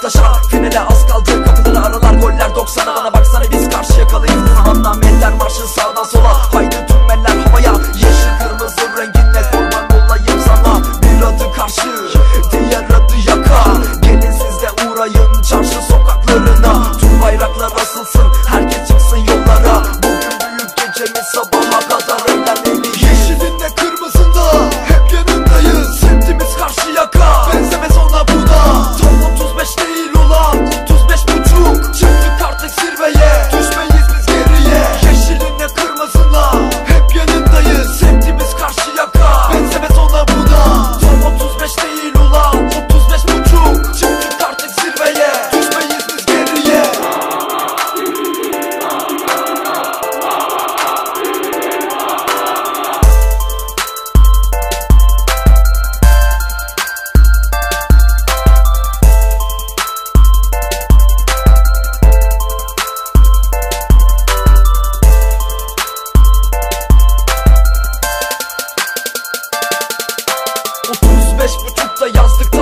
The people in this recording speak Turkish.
taşa Finale az kaldı 35 buçukta yazdık